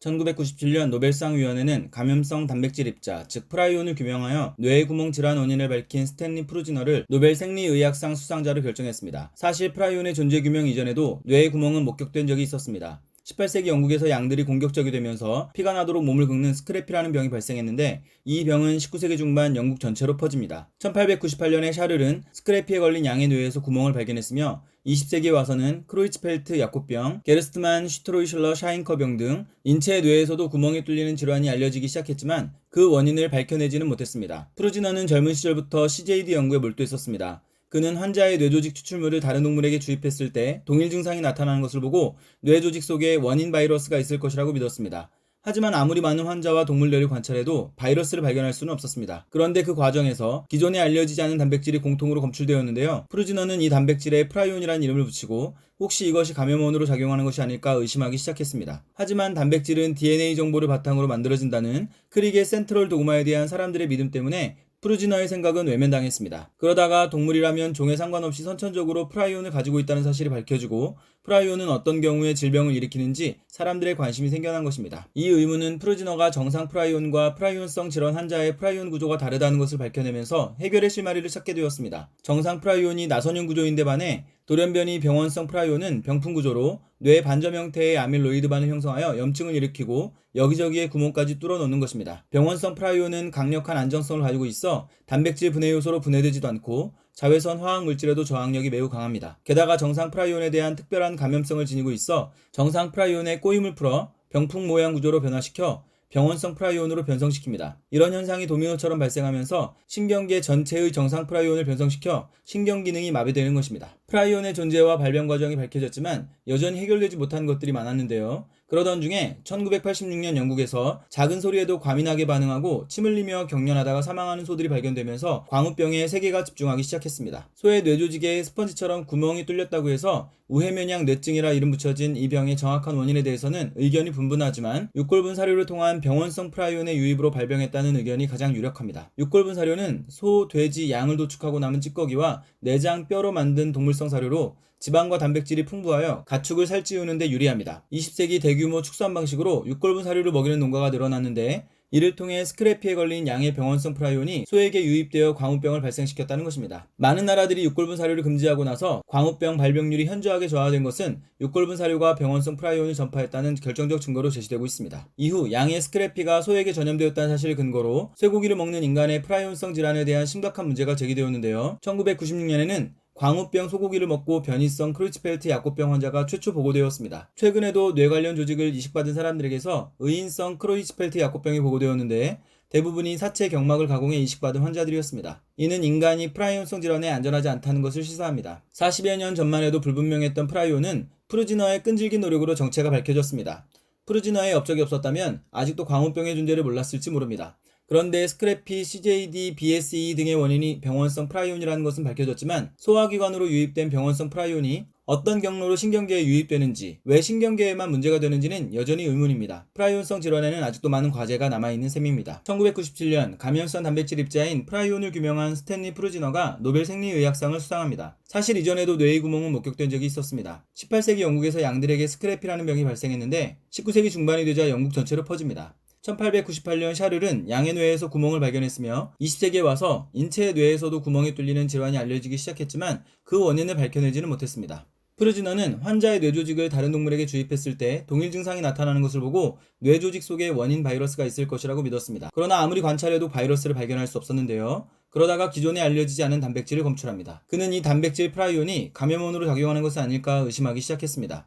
1997년 노벨상위원회는 감염성 단백질 입자, 즉 프라이온을 규명하여 뇌의 구멍 질환 원인을 밝힌 스탠리 프루지너를 노벨 생리의학상 수상자로 결정했습니다. 사실 프라이온의 존재 규명 이전에도 뇌의 구멍은 목격된 적이 있었습니다. 18세기 영국에서 양들이 공격적이 되면서 피가 나도록 몸을 긁는 스크래피라는 병이 발생했는데 이 병은 19세기 중반 영국 전체로 퍼집니다. 1898년에 샤를은 스크래피에 걸린 양의 뇌에서 구멍을 발견했으며 20세기에 와서는 크로이츠펠트 야코병, 게르스트만 슈트로이슐러 샤인커병 등 인체 뇌에서도 구멍이 뚫리는 질환이 알려지기 시작했지만 그 원인을 밝혀내지는 못했습니다. 프루지너는 젊은 시절부터 CJD 연구에 몰두했었습니다. 그는 환자의 뇌조직 추출물을 다른 동물에게 주입했을 때 동일 증상이 나타나는 것을 보고 뇌조직 속에 원인 바이러스가 있을 것이라고 믿었습니다. 하지만 아무리 많은 환자와 동물 뇌를 관찰해도 바이러스를 발견할 수는 없었습니다. 그런데 그 과정에서 기존에 알려지지 않은 단백질이 공통으로 검출되었는데요. 프루지너는 이 단백질에 프라이온이라는 이름을 붙이고 혹시 이것이 감염원으로 작용하는 것이 아닐까 의심하기 시작했습니다. 하지만 단백질은 DNA 정보를 바탕으로 만들어진다는 크릭의 센트럴 도그마에 대한 사람들의 믿음 때문에 프루지너의 생각은 외면당했습니다. 그러다가 동물이라면 종에 상관없이 선천적으로 프라이온을 가지고 있다는 사실이 밝혀지고 프라이온은 어떤 경우에 질병을 일으키는지 사람들의 관심이 생겨난 것입니다. 이 의문은 프루지너가 정상 프라이온과 프라이온성 질환 환자의 프라이온 구조가 다르다는 것을 밝혀내면서 해결의 실마리를 찾게 되었습니다. 정상 프라이온이 나선형 구조인데 반해 돌연변이 병원성 프라이온은 병풍 구조로 뇌 반점 형태의 아밀로이드 반을 형성하여 염증을 일으키고 여기저기에 구멍까지 뚫어 놓는 것입니다. 병원성 프라이온은 강력한 안정성을 가지고 있어 단백질 분해 요소로 분해되지도 않고 자외선 화학 물질에도 저항력이 매우 강합니다. 게다가 정상 프라이온에 대한 특별한 감염성을 지니고 있어 정상 프라이온의 꼬임을 풀어 병풍 모양 구조로 변화시켜 병원성 프라이온으로 변성시킵니다. 이런 현상이 도미노처럼 발생하면서 신경계 전체의 정상 프라이온을 변성시켜 신경 기능이 마비되는 것입니다. 프라이온의 존재와 발병 과정이 밝혀졌지만 여전히 해결되지 못한 것들이 많았는데요. 그러던 중에 1986년 영국에서 작은 소리에도 과민하게 반응하고 침 흘리며 경련하다가 사망하는 소들이 발견되면서 광우병에 세계가 집중하기 시작했습니다. 소의 뇌조직에 스펀지처럼 구멍이 뚫렸다고 해서 우해면양 뇌증이라 이름 붙여진 이 병의 정확한 원인에 대해서는 의견이 분분하지만 육골분 사료를 통한 병원성 프라이온의 유입으로 발병했다는 의견이 가장 유력합니다. 육골분 사료는 소, 돼지, 양을 도축하고 남은 찌꺼기와 내장, 뼈로 만든 동물성 사료로 지방과 단백질이 풍부하여 가축을 살찌우는데 유리합니다. 20세기 대규모 축산 방식으로 육골분 사료를 먹이는 농가가 늘어났는데 이를 통해 스크래피에 걸린 양의 병원성 프라이온이 소에게 유입되어 광우병을 발생시켰다는 것입니다. 많은 나라들이 육골분 사료를 금지하고 나서 광우병 발병률이 현저하게 저하된 것은 육골분 사료가 병원성 프라이온을 전파했다는 결정적 증거로 제시되고 있습니다. 이후 양의 스크래피가 소에게 전염되었다는 사실을 근거로 쇠고기를 먹는 인간의 프라이온성 질환에 대한 심각한 문제가 제기되었는데요. 1996년에는 광우병 소고기를 먹고 변이성 크루치펠트 약고병 환자가 최초 보고되었습니다. 최근에도 뇌 관련 조직을 이식받은 사람들에게서 의인성 크로이치펠트 약고병이 보고되었는데 대부분이 사체 경막을 가공해 이식받은 환자들이었습니다. 이는 인간이 프라이온성 질환에 안전하지 않다는 것을 시사합니다. 40여 년 전만 해도 불분명했던 프라이온은 프루지너의 끈질긴 노력으로 정체가 밝혀졌습니다. 프루지너의 업적이 없었다면 아직도 광우병의 존재를 몰랐을지 모릅니다. 그런데 스크래피, CJD, BSE 등의 원인이 병원성 프라이온이라는 것은 밝혀졌지만 소화기관으로 유입된 병원성 프라이온이 어떤 경로로 신경계에 유입되는지, 왜 신경계에만 문제가 되는지는 여전히 의문입니다. 프라이온성 질환에는 아직도 많은 과제가 남아있는 셈입니다. 1997년 감염성 단백질 입자인 프라이온을 규명한 스탠리 프루지너가 노벨 생리의학상을 수상합니다. 사실 이전에도 뇌의 구멍은 목격된 적이 있었습니다. 18세기 영국에서 양들에게 스크래피라는 병이 발생했는데 19세기 중반이 되자 영국 전체로 퍼집니다. 1898년 샤를은 양의 뇌에서 구멍을 발견했으며 20세기에 와서 인체 뇌에서도 구멍이 뚫리는 질환이 알려지기 시작했지만 그 원인을 밝혀내지는 못했습니다. 프루지너는 환자의 뇌조직을 다른 동물에게 주입했을 때 동일 증상이 나타나는 것을 보고 뇌조직 속에 원인 바이러스가 있을 것이라고 믿었습니다. 그러나 아무리 관찰해도 바이러스를 발견할 수 없었는데요. 그러다가 기존에 알려지지 않은 단백질을 검출합니다. 그는 이 단백질 프라이온이 감염원으로 작용하는 것은 아닐까 의심하기 시작했습니다.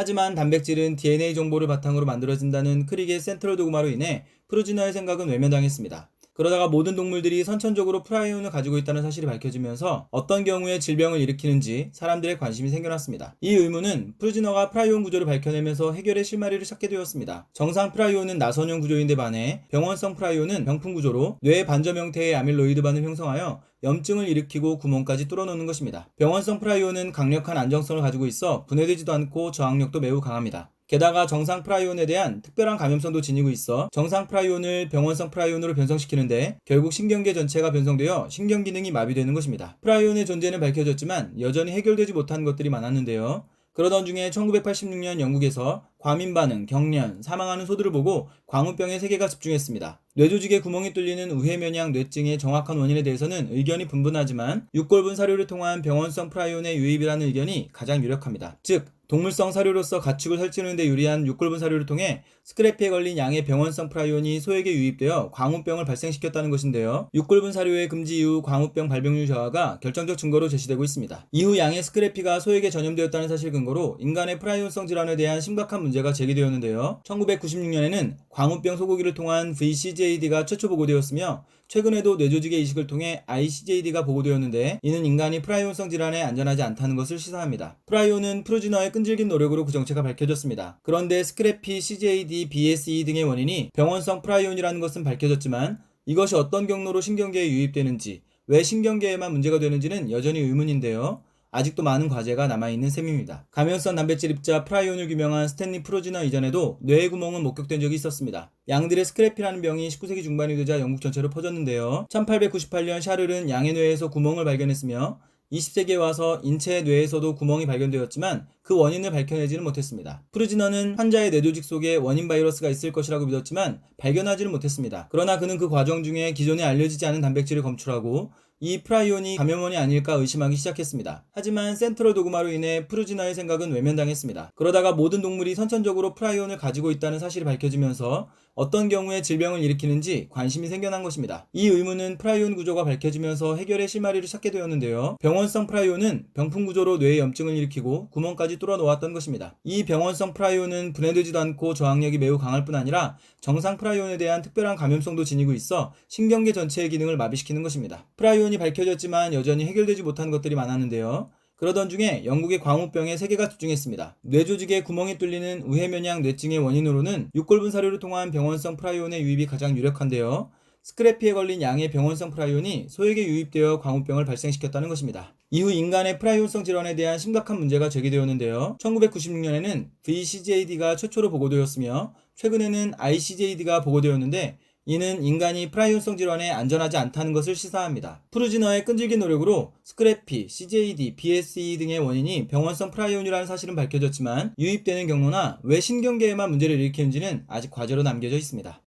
하지만 단백질은 DNA 정보를 바탕으로 만들어진다는 크릭의 센트럴 도그마로 인해 프루지너의 생각은 외면당했습니다. 그러다가 모든 동물들이 선천적으로 프라이온을 가지고 있다는 사실이 밝혀지면서 어떤 경우에 질병을 일으키는지 사람들의 관심이 생겨났습니다. 이 의문은 프루지너가 프라이온 구조를 밝혀내면서 해결의 실마리를 찾게 되었습니다. 정상 프라이온은 나선형 구조인데 반해 병원성 프라이온은 병풍 구조로 뇌 반점 형태의 아밀로이드 반을 형성하여 염증을 일으키고 구멍까지 뚫어놓는 것입니다. 병원성 프라이온은 강력한 안정성을 가지고 있어 분해되지도 않고 저항력도 매우 강합니다. 게다가 정상 프라이온에 대한 특별한 감염성도 지니고 있어 정상 프라이온을 병원성 프라이온으로 변성시키는데 결국 신경계 전체가 변성되어 신경 기능이 마비되는 것입니다. 프라이온의 존재는 밝혀졌지만 여전히 해결되지 못한 것들이 많았는데요. 그러던 중에 1986년 영국에서 과민 반응, 경련, 사망하는 소들을 보고 광우병의 세계가 집중했습니다. 뇌조직에 구멍이 뚫리는 우회면양 뇌증의 정확한 원인에 대해서는 의견이 분분하지만 육골분 사료를 통한 병원성 프라이온의 유입이라는 의견이 가장 유력합니다. 즉, 동물성 사료로서 가축을 살찌우는 데 유리한 육골분 사료를 통해 스크래피에 걸린 양의 병원성 프라이온이 소에게 유입되어 광우병을 발생시켰다는 것인데요. 육골분 사료의 금지 이후 광우병 발병률 저하가 결정적 증거로 제시되고 있습니다. 이후 양의 스크래피가 소에게 전염되었다는 사실 근거로 인간의 프라이온성 질환에 대한 심각한 문제가 제기되었는데요. 1996년에는 광우병 소고기를 통한 VCJD가 최초 보고되었으며 최근에도 뇌조직의 이식을 통해 ICJD가 보고되었는데 이는 인간이 프라이온성 질환에 안전하지 않다는 것을 시사합니다. 프라이온은 프로지너의 끈질긴 노력으로 그 정체가 밝혀졌습니다. 그런데 스크래피, CJD, BSE 등의 원인이 병원성 프라이온이라는 것은 밝혀졌지만 이것이 어떤 경로로 신경계에 유입되는지 왜 신경계에만 문제가 되는지는 여전히 의문인데요. 아직도 많은 과제가 남아있는 셈입니다. 감염성 단백질 입자 프라이온을 규명한 스탠리 프로지너 이전에도 뇌의 구멍은 목격된 적이 있었습니다. 양들의 스크래피라는 병이 19세기 중반이 되자 영국 전체로 퍼졌는데요. 1898년 샤를은 양의 뇌에서 구멍을 발견했으며 20세기에 와서 인체 뇌에서도 구멍이 발견되었지만 그 원인을 밝혀내지는 못했습니다. 프루지너는 환자의 뇌조직 속에 원인 바이러스가 있을 것이라고 믿었지만 발견하지는 못했습니다. 그러나 그는 그 과정 중에 기존에 알려지지 않은 단백질을 검출하고 이 프라이온이 감염원이 아닐까 의심하기 시작했습니다. 하지만 센트럴 도그마로 인해 프루지너의 생각은 외면당했습니다. 그러다가 모든 동물이 선천적으로 프라이온을 가지고 있다는 사실이 밝혀지면서 어떤 경우에 질병을 일으키는지 관심이 생겨난 것입니다. 이 의문은 프라이온 구조가 밝혀지면서 해결의 실마리를 찾게 되었는데요. 병원성 프라이온은 병풍 구조로 뇌에 염증을 일으키고 구멍까지 뚫어 놓았던 것입니다. 이 병원성 프라이온은 분해되지도 않고 저항력이 매우 강할 뿐 아니라 정상 프라이온에 대한 특별한 감염성도 지니고 있어 신경계 전체의 기능을 마비시키는 것입니다. 프라이온이 밝혀졌지만 여전히 해결되지 못한 것들이 많았는데요. 그러던 중에 영국의 광우병에 세계가 집중했습니다. 뇌조직에 구멍이 뚫리는 우회면양 뇌증의 원인으로는 육골분 사료를 통한 병원성 프라이온의 유입이 가장 유력한데요. 스크래피에 걸린 양의 병원성 프라이온이 소에게 유입되어 광우병을 발생시켰다는 것입니다. 이후 인간의 프라이온성 질환에 대한 심각한 문제가 제기되었는데요. 1996년에는 VCJD가 최초로 보고되었으며 최근에는 ICJD가 보고되었는데 이는 인간이 프라이온성 질환에 안전하지 않다는 것을 시사합니다. 프루지너의 끈질긴 노력으로 스크래피, CJD, BSE 등의 원인이 병원성 프라이온이라는 사실은 밝혀졌지만 유입되는 경로나 왜 신경계에만 문제를 일으키는지는 아직 과제로 남겨져 있습니다.